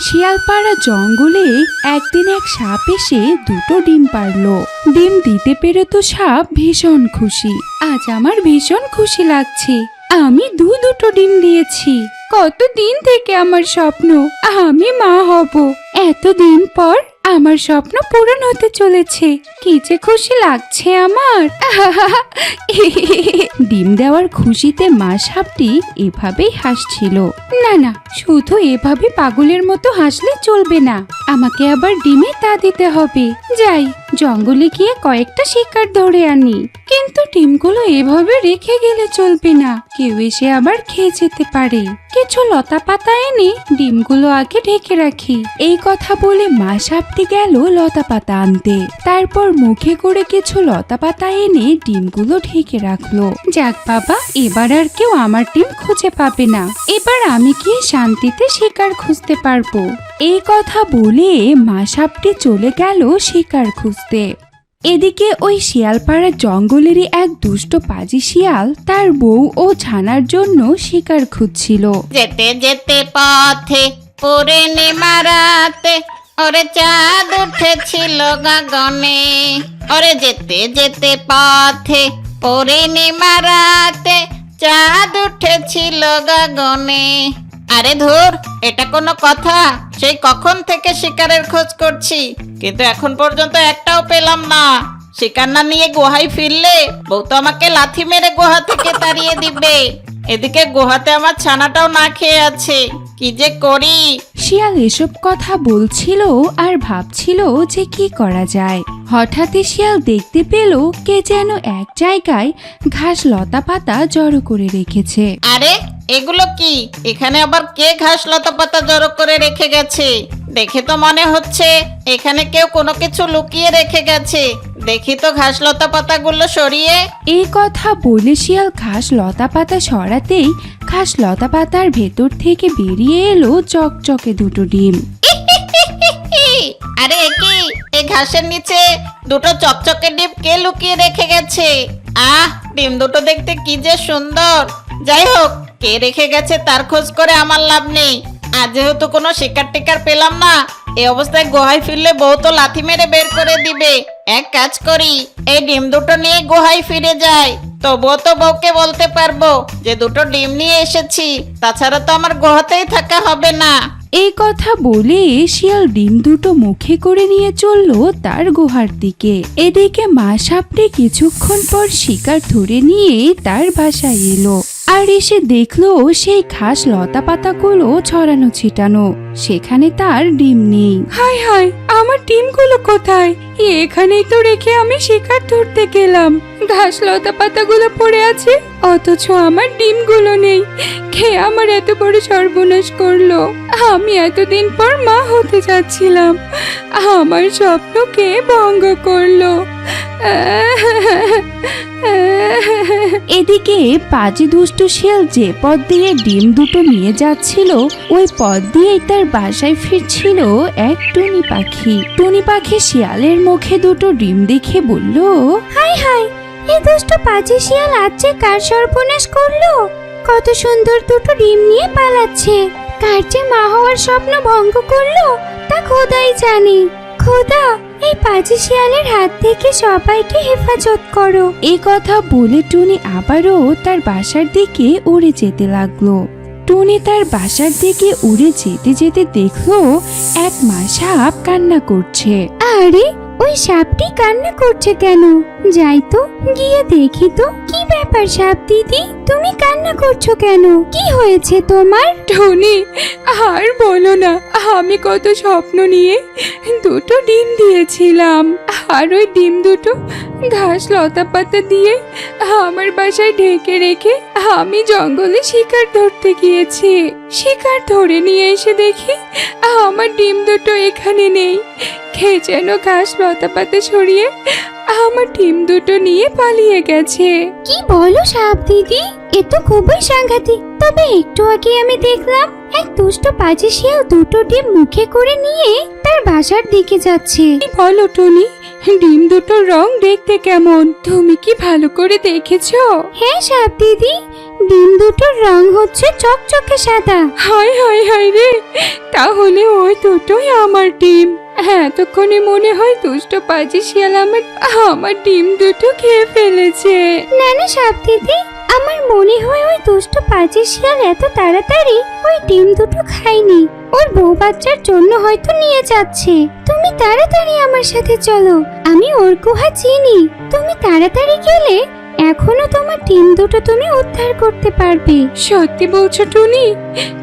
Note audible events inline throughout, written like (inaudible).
শিয়ালপাড়া জঙ্গলে একদিন এক সাপ এসে দুটো ডিম পারল। ডিম দিতে পেরে তো সাপ ভীষণ খুশি। আজ আমার ভীষণ খুশি লাগছে। আমি দু দুটো ডিম দিয়েছি। কত দিন থেকে আমার স্বপ্ন, আমি মা হব। এতদিন পর আমার স্বপ্ন পূরণ হতে চলেছে। কি যে খুশি লাগছে আমার। ডিম দেওয়ার খুশিতে মা সাপটি এভাবেই হাসছিল। না না, শুধু এভাবে পাগলের মতো হাসলে চলবে না। আমাকে আবার ডিমে তা দিতে হবে। যাই, জঙ্গলে গিয়ে কয়েকটা শিকার ধরে আনি। কিন্তু ডিমগুলো এভাবে রেখে গেলে চলবে না। কেউ এসে আবার খেয়ে যেতে পারে। কিছু লতা পাতা এনে ডিমগুলো আগে ঢেকে রাখি। এই কথা বলে মা সাপটি গেল লতা পাতা আনতে। তারপর মুখে করে কিছু লতা পাতা এনে ডিমগুলো ঢেকে রাখল। যাক বাবা, এবার আর কেউ আমার ডিম খুঁজে পাবে না। এবার আমি কি শান্তিতে শিকার খুঁজতে পারব। এই কথা বলে মা সাপটি চলে গেল শিকার খুঁজতে। এদিকে ওই শিয়ালপাড়ার জঙ্গলেরই এক দুষ্ট পাজি শিয়াল তার বউ ও ছানার জন্য শিকার খুঁজছিল। যেতে যেতে পথে পূর্ণিমা রাতে ওরে চাঁদ উঠেছিল গগনে। ওরে যেতে যেতে পথে পূর্ণিমা রাতে চাঁদ উঠেছিল গগনে। আরে ধুর, এটা কোনো কথা। সেই কখন থেকে শিকারের খোঁজ করছি। কিন্তু এখন পর্যন্ত একটাও পেলাম না। শিকার না নিয়ে গুহায় ফিরলে বউ তো আমাকে লাথি মেরে গুহা থেকে তাড়িয়ে দিবে। এদিকে গুহাতে আমার ছানাটাও না খেয়ে আছে। কি যে করি? শিয়াল এসব কথা বলছিল আর ভাবছিল যে কি করা যায়। হঠাৎই শিয়াল দেখতে পেল কে যেন এক জায়গায় ঘাস লতা পাতা জড়ো করে রেখেছে। আরে এগুলো কি? এখানে আবার কে ঘাস লতা পাতা জড়ো করে রেখে গেছে? দেখে তো মনে হচ্ছে এখানে কেউ কোনো কিছু লুকিয়ে রেখে গেছে। দেখি তো ঘাস লতা পাতাগুলো সরিয়ে। এই কথা বলে শিয়াল ঘাস লতা পাতা সরাতেই ঘাস লতা পাতার ভেতর থেকে বেরিয়ে এলো চকচকে দুটো ডিম। আরে কি? এই ঘাসের নিচে দুটো চকচকে ডিম কে লুকিয়ে রেখে গেছে? আহ, ডিম দুটো দেখতে কি যে সুন্দর। যাই হোক, কে রেখে গেছে তার খোঁজ করে আমার লাভ নেই। আর যেহেতু কোনো শিকার টিকার পেলাম না এই অবস্থায় গুহায় ফিরলে বউ তো লাথি মেরে বের করে দিবে। এক কাজ করি, এই ডিম দুটো নিয়ে গুহায় ফিরে যাই। তবুও তো বউকে বলতে পারব যে দুটো ডিম নিয়ে এসেছি। তাছাড়া তো আমার গোহাতেই থাকা হবে না। এই কথা বলে শিয়াল ডিম দুটো মুখে করে নিয়ে চলল তার গুহার দিকে। এদিকে মা সাপটি কিছুক্ষণ পর শিকার ধরে নিয়ে তার বাসায় এলো। আর এসে দেখল সেই ঘাস লতা পাতাগুলো ছড়ানো ছিটানো। সেখানে তার ডিম নেই। হাই হাই আমার ডিমগুলো কোথায়? এখানেই তো রেখে আমি শিকার ধরতে গেলাম। ঘাস লতা পাতাগুলো পড়ে আছে, অথচ আমার ডিমগুলো নেই। খেয়ে আমার এত বড় সর্বনাশ করল? আমি এতদিন পর মা হতে যাচ্ছিলাম আমার স্বপ্নকে ভঙ্গ করল। এদিকে পাজি দুষ্টু শিয়াল যে পথ দিয়ে ডিম দুটো নিয়ে যাচ্ছিল, ওই পথ দিয়েই তার বাসায় ফিরছিল এক টুনি পাখি। টুনি পাখি শিয়ালের মুখে দুটো ডিম দেখে বলল, হাই হাই এই দুষ্ট পাজি শিয়াল আজ যে কার সর্বনাশ করল? কত সুন্দর দুটো ডিম নিয়ে পালাচ্ছে। কার যে মা হওয়ার স্বপ্ন ভঙ্গ করল, তা খোদাই জানে। খোদা এই পাজি শিয়ালের হাত থেকে সবাইকে হেফাজত করো। এই কথা বলে টুনি আবারও তার বাসার দিকে উড়ে যেতে লাগল। টুনি তার বাসার দিকে উড়ে যেতে যেতে দেখল এক মা সাপ কান্না করছে। আরে ওই সাপটি কান্না করছে কেন? যাই তো, গিয়ে দেখি তো, কি ব্যাপার সাপ দিদি? তুমি কান্না করছ কেন? কি হয়েছে তোমার? টনি আর বলো না, আমি কত স্বপ্ন নিয়ে দুটো ডিম দিয়েছিলাম। আর ওই ডিম দুটো ঘাস লতা পাতা দিয়ে আমার বাসায় ঢেকে রেখে আমি জঙ্গলে শিকার ধরতে গিয়েছি। শিকার ধরে নিয়ে এসে দেখি আমার ডিম দুটো এখানে নেই। খেয়ে যেন ঘাস লতা পাতা সরিয়ে আমার ডিম দুটো নিয়ে পালিয়ে গেছে। কি বলো সাপ দিদি? এ তো খুবই সাংঘাতিক। তবে একটু আগে আমি দেখলাম এক দুষ্ট পাজি শিয়াল দুটো ডিম মুখে করে নিয়ে তার বাসার দিকে যাচ্ছে। বলো টনি? ডিম দুটোর রং দেখতে কেমন? তুমি কি ভালো করে দেখেছ? হ্যাঁ সাপ দিদি ডিম দুটোর রং হচ্ছে চকচকে সাদা। হায় হায় হায় রে তাহলে ওই দুটোই আমার ডিম। হ্যাঁ এতক্ষণে মনে হয় দুষ্ট পাজি শিয়াল আমার আমার ডিম দুটো খেয়ে ফেলেছে। না না সাপ দিদি আমার মনে হয় ওই দুষ্ট পাজি শিয়াল এত তাড়াতাড়ি ওই ডিম দুটো খায়নি। ওর বউ বাচ্চার জন্য হয়তো নিয়ে যাচ্ছে। তুমি তাড়াতাড়ি আমার সাথে চলো আমি ওর গুহা চিনি। তুমি তাড়াতাড়ি গেলে এখনও তোমার ডিম দুটো তুমি উদ্ধার করতে পারবে। সত্যি বলছো টুনি?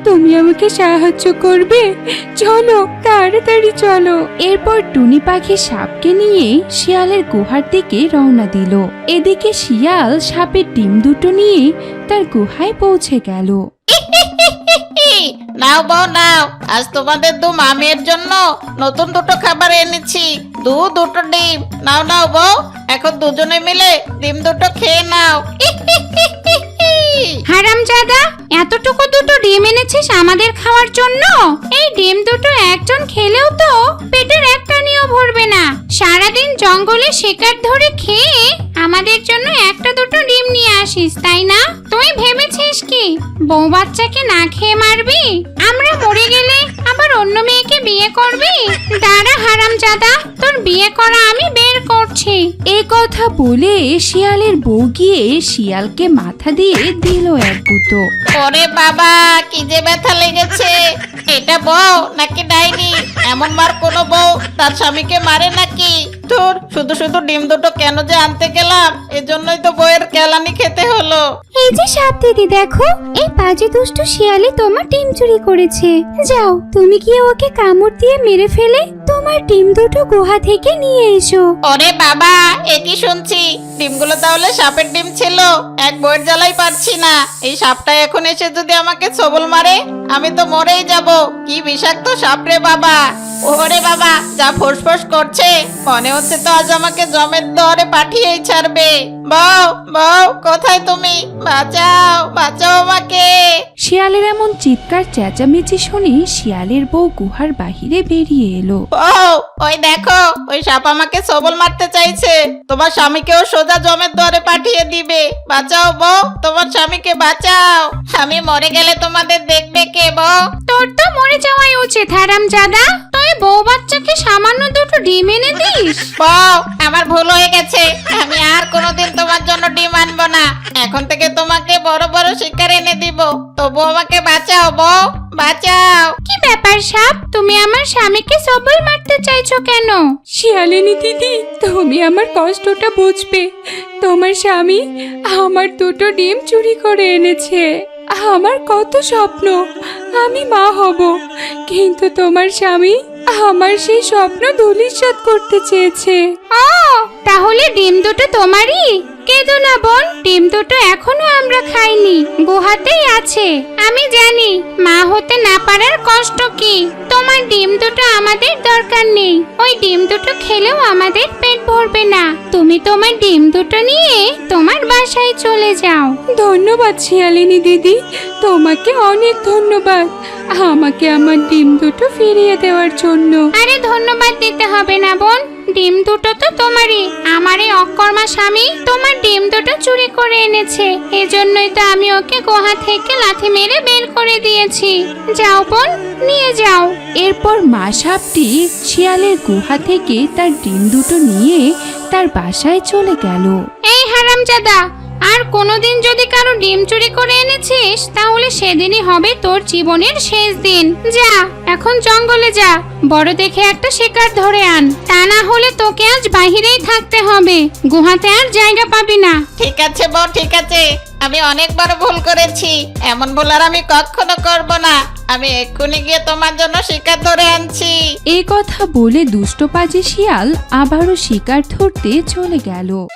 তুমি আমাকে সাহায্য করবে? চলো তাড়াতাড়ি চলো। এরপর টুনি পাখি সাপকে নিয়ে শিয়ালের গুহার দিকে রওনা দিল। এদিকে শিয়াল সাপের ডিম দুটো নিয়ে তার গুহায় পৌঁছে গেল। নাও বউ নাও। আজ তোমাদের দু মামের জন্য নতুন দুটো খাবার এনেছি। দু দুটো ডিম। নাও নাও বউ, এখন দুজনে মিলে ডিম দুটো খেয়ে নাও। (laughs) হারামজাদা, এতটুকু দুটো ডিম এনেছিস আমাদের খাওয়ার জন্য? এই ডিম দুটো একজন খেলেও তো পেটের একটা নিয়েও ভরবে না। সারাদিন জঙ্গলে শিকার ধরে খেয়ে আমাদের জন্য একটা দুটো ডিম নিয়ে আসিস তাই না? তুই ভেবেছিস কি? বউ বাচ্চাকে না খেয়ে মারবি? আমরা মরে গেলে আবার অন্য মেয়েকে বিয়ে করবি? দাঁড়া হারামজাদা তোর বিয়ে করা আমি বের করছি। এই কথা বলে শিয়ালের বউ গিয়ে শিয়ালকে মাথা দিয়ে দিল এক গুঁতো। ওরে বাবা কি যে ব্যথা লেগেছে। এটা বউ নাকি ডাইনি? এমন মার কোনো বউ তার স্বামীকে মারে নাকি? তোর শুধু শুধু ডিম দুটো কেন যে আনতে গেলাম? এজন্যই তো বউয়ের কেলানি খেতে হলো। এই যে সাপ দিদি দেখো এই পাজি দুষ্টু শিয়ালে তোমার ডিম চুরি করেছে। যাও তুমি কি ওকে কামড় দিয়ে মেরে ফেলে তোমার ডিম দুটো গুহা থেকে নিয়ে এসো। ওরে বাবা একই শুনছি? ডিমগুলো তাহলে সাপের ডিম ছিল। এক বইয়ের জ্বালাই পারছি না। এই সাপটা এখন এসে যদি আমাকে ছবল মারে আমি তো মরেই যাব। কি বিষাক্ত সাপ রে বাবা। ওরে বাবা যা ফোসফোস করছে মনে হচ্ছে তো আজ আমাকে জমের দরে পাঠিয়েই ছাড়বে। বউ বউ কোথায় তুমি? বাঁচাও বাঁচাও আমাকে। শিয়ালের এমন চিৎকার চেঁচামেচি শুনে শিয়ালের বউ গুহার বাহিরে বেরিয়ে এলো। ও ওই দেখো ওই সাপ আমাকে সবল মারতে চাইছে। তোমার স্বামীকেও সোজা জমের দরে পাঠিয়ে দিবে। বাঁচাও বউ তোমার স্বামীকে বাঁচাও। আমি মরে গেলে তোমাদের দেখবে কে বউ? তোর তো মরে যাওয়াই উচিত হারাম জাদা তুই বউ বাচ্চাকে সামান্য দুটো ডিম এনে দিস। বউ আমার ভুল হয়ে গেছে। আমি আর কোনোদিন তোমার জন্য ডিম আনব না। এখন থেকে তোমাকে বড় বড় শিকার এনে দিব। তবু আমাকে বাঁচাও বউ বাঁচাও। কি ব্যাপার সাপ? তুমি আমার স্বামীকে সবল মারতে চাইছো কেন? শিয়ালিনী দিদি তুমি আমার কষ্টটা বুঝবে। তোমার স্বামী আমার দুটো ডিম চুরি করে এনেছে। আমার কত স্বপ্ন, আমি মা হব। কিন্তু তোমার স্বামী আমার সেই স্বপ্ন ধূলিসাৎ করতে চেয়েছে। তাহলে ডিম দুটো তোমারই? কেঁদো না বোন। ডিম দুটো এখনও আমরা খাইনি। গুহাতেই আছে। আমি জানি মা হতে না পারার কষ্ট কি। তোমার ডিম দুটো আমাদের দরকার নেই। ওই ডিম দুটো খেলেও আমাদের পেট ভরবে না। তুমি তোমার ডিম দুটো নিয়ে তোমার বাসায় চলে যাও। ধন্যবাদ শিয়ালিনী দিদি। তোমাকে অনেক ধন্যবাদ। আমাকে আমার ডিম দুটো ফিরিয়ে দেওয়ার জন্য। আরে ধন্যবাদ দিতে হবে না বোন। ডিম দুটো তো তোমারই। আমার এই অকর্মা স্বামী তোমার ডিম দুটো চুরি করে এনেছে। এজন্যই তো আমি ওকে গোহা থেকে লাথি মেরে বের করে দিয়েছি। যাও বোন নিয়ে যাও। এরপর মা সাপটি শিয়ালের গুহা থেকে তার ডিম দুটো নিয়ে তার বাসায় চলে গেল। এই হারামজাদা আর কোনোদিন যদি কারও ডিম চুরি করে এনেছিস তাহলে সেদিনই হবে তোর জীবনের শেষ দিন। যা এখন জঙ্গলে যা বড় দেখে একটা শিকার ধরে আন। তা না হলে তোকে আজ বাহিরেই থাকতে হবে। গুহাতে আর জায়গা পাবি না। ঠিক আছে বউ ঠিক আছে। আমি অনেক বড় ভুল করেছি। এমন ভুল আর আমি কখনো করব না। আমি এক্ষুনি গিয়ে তোমার জন্য শিকার ধরে আনছি। এই কথা বলে দুষ্ট পাজি শিয়াল আবারও শিকার ধরতে চলে গেল।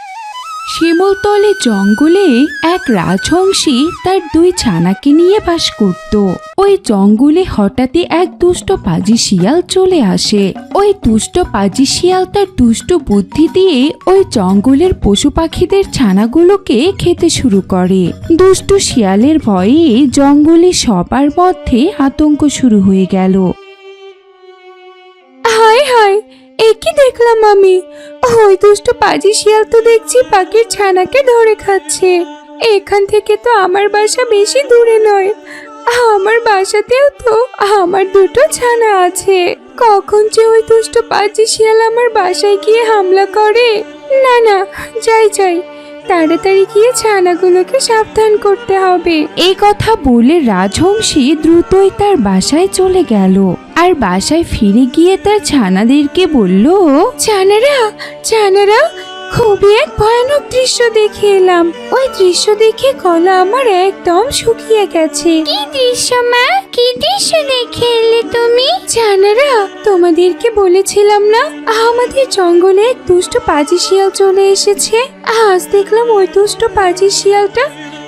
শিমলতলে জঙ্গলে এক রাজহংসী তার দুই ছানাকে নিয়ে বাস করত। ওই জঙ্গলে হঠাৎই এক দুষ্ট পাজি শিয়াল চলে আসে। ওই দুষ্ট পাজি শিয়াল তার দুষ্ট বুদ্ধি দিয়ে ওই জঙ্গলের পশু পাখিদের ছানাগুলোকে খেতে শুরু করে। দুষ্ট শিয়ালের ভয়ে জঙ্গলে সবার মধ্যে আতঙ্ক শুরু হয়ে গেল। হায় হায় একই দেখলাম আমি? ওই দুষ্ট পাজি শিয়াল তো দেখছি পাখির ছানাকে ধরে খাচ্ছে। এখান থেকে তো আমার বাসা বেশি দূরে নয়। আমার বাসাতেও তো আমার দুটো ছানা আছে। কখন যে ওই দুষ্ট পাজি শিয়াল আমার বাসায় গিয়ে হামলা করে? না না, যাই যাই। তাড়াতাড়ি গিয়ে ছানাগুলোকে সাবধান করতে হবে। এই কথা বলে রাজহংসী দ্রুতই তার বাসায় চলে গেল। আর বাসায় ফিরে গিয়ে তার ছানাদেরকে বলল, ছানারা ছানারা খুবই এক ভয়ানক দৃশ্য দেখে এলাম। ওই দৃশ্য দেখে গলা আমার একদম শুকিয়ে গেছে। কি দৃশ্য মা? কি দৃশ্য দেখে এলে তুমি? জানারা তোমাদেরকে বলেছিলাম না আমাদের জঙ্গলে এক দুষ্ট পাজি শিয়াল চলে এসেছে। আজ দেখলাম ওই দুষ্ট পাজি শিয়ালটা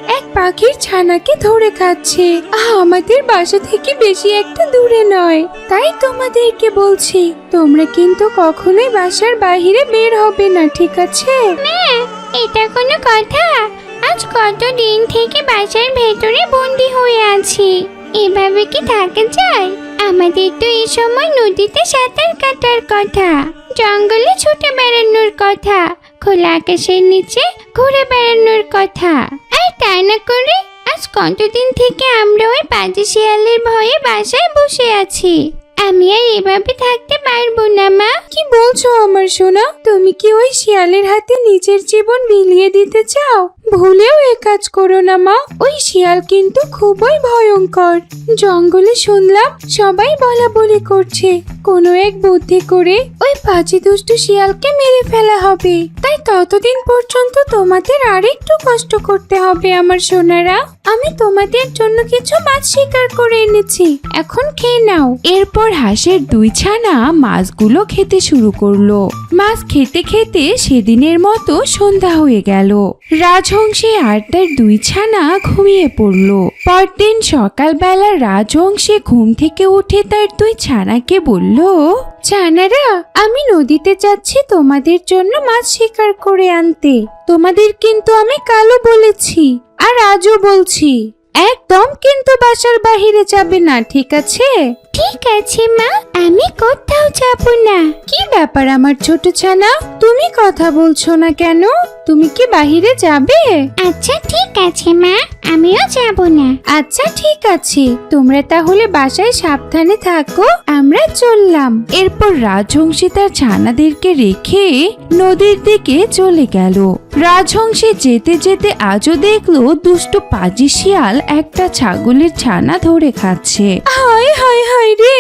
এক পাখির ছানাকে ধরে খাচ্ছে। আমাদের বাসা থেকে বেশি একটা দূরে নয়। তাই তোমাদেরকে বলছি, তোমরা কিন্তু কখনোই বাসার বাইরে বের হবে না, ঠিক আছে? এটা কোনো কথা। আজ কত দিন থেকে বাসার ভেতরে বন্দি হয়ে আছি। এভাবে কি থাকা যায়? আমাদের তো এই সময় নদীতে সাঁতার কাটার কথা, জঙ্গলে ছুটে বেড়ানোর কথা। খোলা আকাশের নিচে ঘুরে বেড়ানোর কথা। আর তাই না করে আজ কতদিন থেকে আমরা ওই পাজি শিয়ালের ভয়ে বাসায় বসে আছি? আমি আর এভাবে থাকতে পারব না, মা। কি বলছো আমার সোনা? তুমি কি ওই শিয়ালের হাতে নিজের জীবন মিলিয়ে দিতে চাও? ভুলেও এ কাজ করো না, মা। ওই শিয়াল কিন্তু খুবই ভয়ঙ্কর। জঙ্গলে শুনলাম সবাই বলা বলি করছে, কোনো এক বুদ্ধি করে ওই পাজি দুষ্টু শিয়ালকে মেরে ফেলা হবে। তাই ততদিন পর্যন্ত তোমাদের আর একটু কষ্ট করতে হবে আমার সোনারা। আমি তোমাদের জন্য কিছু মাছ শিকার করে এনেছি। এখন খেয়ে নাও। এরপর হাঁসের দুই ছানা মাছগুলো খেতে শুরু করল। মাছ খেতে খেতে সেদিনের মতো সন্ধ্যা হয়ে গেল। রাজহংসী আর তার দুই ছানা ঘুমিয়ে পড়ল। পরদিন সকালবেলা রাজহংসী ঘুম থেকে উঠে তার দুই ছানাকে বলল, ছানারা, আমি নদীতে যাচ্ছি তোমাদের জন্য মাছ শিকার করে আনতে। তোমাদের কিন্তু আমি কালো বলেছি আর আজও বলছি। একদম কিন্তু বাসার বাহিরে যাবে না, ঠিক আছে? ঠিক আছে মা আমি কোথাও যাব না। কি ব্যাপার আমার ছোট ছানা? তুমি কথা বলছো না কেন? তুমি কি বাহিরে যাবে? আচ্ছা ঠিক আছে মা আমিও যাব না। আচ্ছা ঠিক আছে। তোমরা তাহলে বাসায় সাবধানে থাকো আমরা চললাম। এরপর রাজহংসী তার ছানাদেরকে রেখে নদীর দিকে চলে গেল। রাজহংসী যেতে যেতে আজও দেখল দুষ্ট পাজি শিয়াল একটা ছাগলের ছানা ধরে খাচ্ছে। হায় হায় হায় রে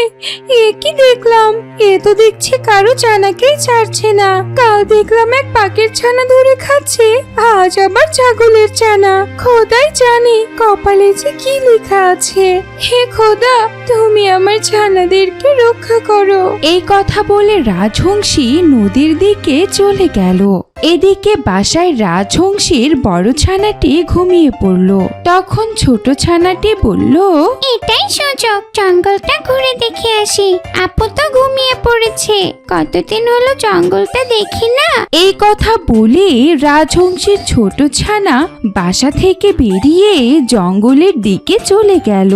এ কি দেখলাম? এ তো দেখছি কারও ছানাকেই ছাড়ছে না। কাল দেখলাম এক পাকের ছানা ধরে খাচ্ছে আজ আবার ছাগলের ছানা খোদাই জানে কপালে যে কি লেখা আছে। হে খোদা তুমি আমার ছানাদেরকে রক্ষা করো। এই কথা বলে রাজহংসী নদীর দিকে চলে গেল। এদিকে বাসায় রাজহংসীর বড় ছানাটি ঘুমিয়ে পড়ল। তখন ছোট ছানাটি বলল এটাই সুযোগ জঙ্গলটা ঘুরে দেখে আসি। আপু তো ঘুমিয়ে পড়েছে। কতদিন হলো জঙ্গলটা দেখি না। এই কথা বলে রাজহংসীর ছোট ছানা বাসা থেকে বেরিয়ে জঙ্গলের দিকে চলে গেল।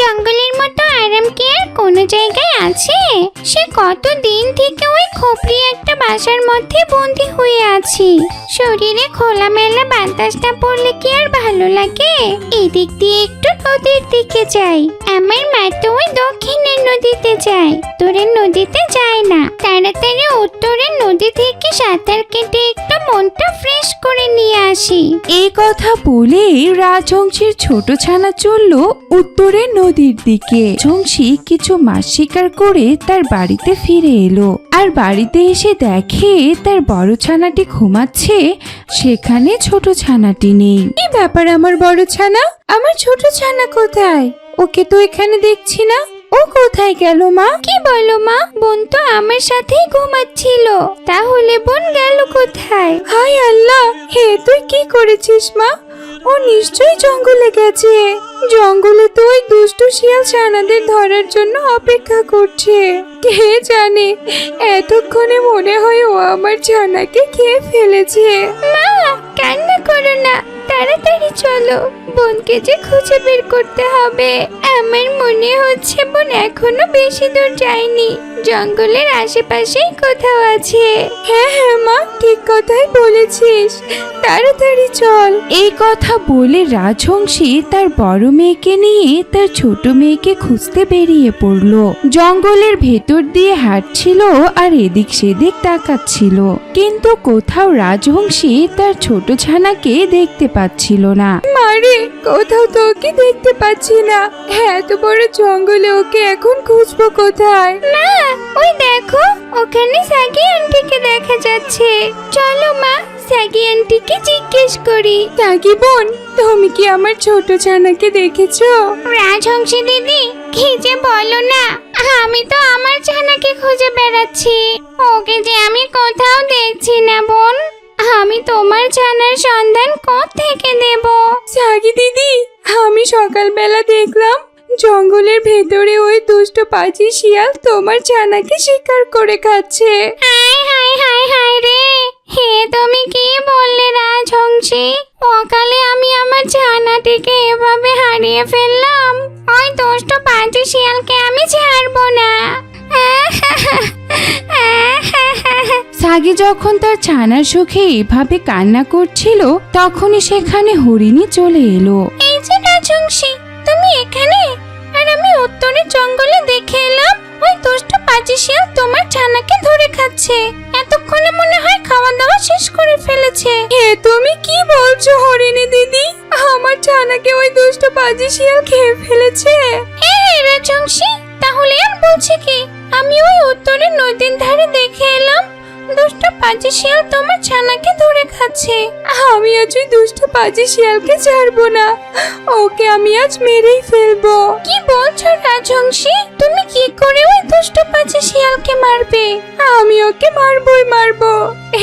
জঙ্গলের মতো আরাম কি আর কোনো জায়গায় আছে? সে কত দিন থেকে ওই খোপড়ি একটা বাসার মধ্যে বন্দি হয়ে আছি। শরীরে খোলামেলা বাতাসটা পড়লে কি আর ভালো লাগে? এদিক দিয়ে একটু নদীর দিকে যাই। আমার মা তো ওই দক্ষিণের নদীতে যায় উত্তরের নদীতে যায় না। তাড়াতাড়ি উত্তরের নদী থেকে সাঁতার কেটে একটু মনটা ফ্রেশ করে নিয়ে আসি। এই কথা বলে রাজহংসীর ছোট ছানা চলল উত্তরের নদীর দিকে। ঝংসি কিছু মাছ শিকার করে তার বাড়িতে ফিরে এলো। আর বাড়িতে এসে দেখে তার বড় ছানাটি ঘুমাচ্ছে সেখানে ছোট ছানাটি নেই। কি ব্যাপার আমার বড় ছানা? আমার ছোট ছানা কোথায়? ওকে তো এখানে দেখছি না। কোথায় গেল মা? কি বলো মা? বোন তো আমার সাথেই ঘুমাচ্ছিল। তাহলে বোন গেল কোথায়? হায় আল্লাহ হে তুই কি করেছিস মা? ও নিশ্চয়ই জঙ্গলে গেছে। জঙ্গলে তো ওই দুষ্টু শিয়াল ছানাদের ধরার জন্য অপেক্ষা করছে। কে জানে এতক্ষণে মনে হয় ও আমার ছানাকে খেয়ে ফেলেছে। মা কান্না করো না। তাড়াতাড়ি চলো। বোনকে যে খুঁজে বের করতে হবে। আমার মনে হচ্ছে বোন এখনও বেশি দূর যায়নি। জঙ্গলের আশেপাশেই কোথাও আছে। হ্যাঁ হ্যাঁ মা ঠিক কথাই বলেছিস। তাড়াতাড়ি চল। এই কথা বলে রাজহংসী তার বড় মেয়েকে নিয়ে তার ছোট মেয়েকে খুঁজতে বেরিয়ে পড়ল। জঙ্গলের ভেতর দিয়ে হাঁটছিল আর এদিক সেদিক তাকাচ্ছিল। কিন্তু কোথাও রাজহংসী তার ছোট ছানাকে দেখতে পাচ্ছিল না। মারে কোথাও তো ওকে দেখতে পাচ্ছি না। এত বড় জঙ্গলে ওকে এখন খুঁজবো কোথায়? না ওই দেখো ওখানে সাগি আন্টিকে দেখা যাচ্ছে। চলো মা সাগি আন্টিকে জিজ্ঞেস করি। সাগি বোন তুমি কি আমার ছোট ছানাকে দেখেছ? রাজহংসী দিদি কি যে বলো না আমি তো আমার ছানাকে খুঁজে বেড়াচ্ছি। ওকে যে আমি কোথাও দেখছি না বোন। আমি তোমার ছানার সন্ধান থেকে দেব সাগি দিদি আমি সকালবেলা দেখলাম জঙ্গলের ভেতরে ওই দুষ্ট পাজি শিয়াল তোমার ছানাকে শিকার করে খাচ্ছে। হাই হাই হাই হাই রে! হে তুমি কি বললে রাজহংসী? সকালে আমি আমার ছানাটিকে এভাবে হারিয়ে ফেললাম। ওই দুষ্ট পাজি শিয়ালকে আমি ছাড়বো না। সাগি যখন তার ছানার সুখে এভাবে কান্না করছিল তখনই সেখানে হরিণী চলে এলো। এই যে রাজহংসী তুমি এখানে? আর আমি উত্তরের জঙ্গলে দেখে এলাম ওই দুষ্ট পাজি শিয়াল তোমার ছানাকে ধরে খাচ্ছে। এতক্ষণে মনে হয় খাওয়া দাওয়া শেষ করে ফেলেছে। হে তুমি কি বলছো হরিণী দিদি? আমার ছানাকে ওই দুষ্ট পাজি শিয়াল খেয়ে ফেলেছে। হ্যাঁ রাজহংসী তাহলে আর বলছে কি? আমি ওই উত্তরের নদীর ধারে দেখে এলাম, দুষ্ট পাজি শিয়াল তোমার ছানাকে ধরে খাচ্ছে। আমি আজ ওই দুষ্ট পাজি শিয়ালকে ছাড়বো না, ওকে আমি আজ মেরেই ফেলব। কি বলছো রাজহংসী তুমি কি করে ওই দুষ্ট পাজি শিয়ালকে মারবে? আমি ওকে মারবই মারবো।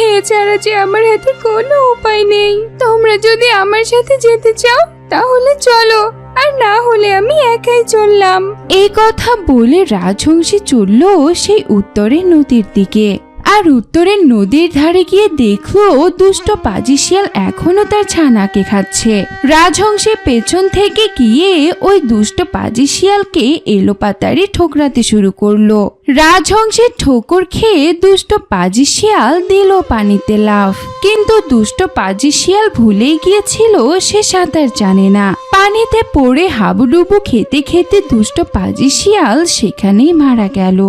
এছাড়া যে আমার হাতে কোনো উপায় নেই। তোমরা যদি আমার সাথে যেতে চাও, তাহলে চলো। আর না হলে আমি একাই চললাম। এই কথা বলে রাজহংসী চলল সেই উত্তরের নদীর দিকে। আর উত্তরের নদীর ধারে গিয়ে দেখল দুষ্ট পাজি শিয়াল এখনও তার ছানাকে খাচ্ছে। রাজহংসী পেছন থেকে গিয়ে ওই দুষ্ট পাজি শিয়ালকে এলোপাতাড়ি ঠোকরাতে শুরু করল। রাজহংসের ঠোকর খেয়ে দুষ্ট পাজি শিয়াল দিল পানিতে লাফ। কিন্তু দুষ্ট পাজি শিয়াল ভুলে গিয়েছিল, সে সাঁতার জানে না। পানিতে পড়ে হাবুডুবু খেতে খেতে দুষ্ট পাজি শিয়াল সেখানেই মারা গেল।